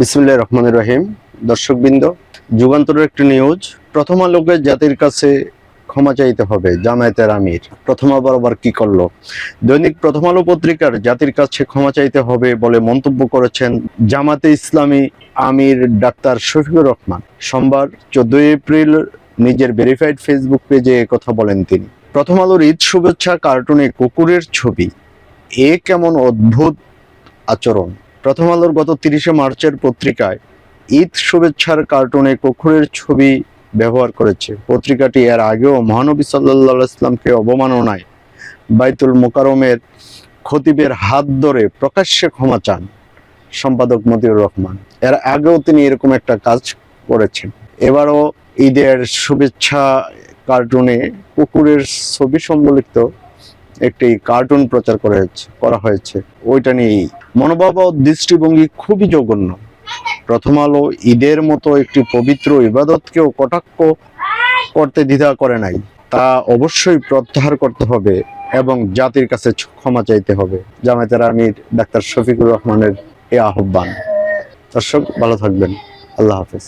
বিসমুল্লাহ রহমান রহিম। দর্শকবৃন্দ, যুগান্তরের একটি নিউজ, প্রথম আলোকে জাতির কাছে ক্ষমা চাইতে হবে, জামায়াতের আমির। প্রথম আবার কি করল? দৈনিক প্রথম আলো পত্রিকার জাতির কাছে ক্ষমা চাইতে হবে বলে মন্তব্য করেছেন জামাতে ইসলামী আমির ডাক্তার শফিকুর রহমান। সোমবার চোদ্দই এপ্রিল নিজের ভেরিফাইড ফেসবুক পেজে কথা বলেন তিনি। প্রথম আলোর ঈদ শুভেচ্ছা, কার্টুনে কুকুরের ছবি। এ কেমন অদ্ভুত আচরণ। প্রথম আলোর গত তিরিশে মার্চের পত্রিকায় ঈদ শুভেচ্ছার কার্টুনে কুকুরের ছবি ব্যবহার করেছে। পত্রিকাটি এর আগেও মহানবী সাল্লাহ ইসলামকে অবমাননায় বাইতুল মোকারমের খতিবের হাত ধরে প্রকাশ্যে ক্ষমা চান সম্পাদক মতিউর রহমান। এর আগেও তিনি এরকম একটা কাজ করেছেন। এবারও ঈদের শুভেচ্ছা কার্টুনে কুকুরের ছবি সম্বলিত একটি কার্টুন প্রচার করা হয়েছে করা হয়েছে। ওইটা নিয়েই মনোভাব ও দৃষ্টিভঙ্গি খুবই জঘন্য। প্রথম আলো ঈদের মতো একটি পবিত্র ইবাদতকেও কটাক্ষ করতে দ্বিধা করে নাই। তা অবশ্যই প্রত্যাহার করতে হবে এবং জাতির কাছে ক্ষমা চাইতে হবে। জামায়াতের আমির ডাক্তার শফিকুর রহমানের এ আহ্বান। দর্শক, ভালো থাকবেন। আল্লাহ হাফেজ।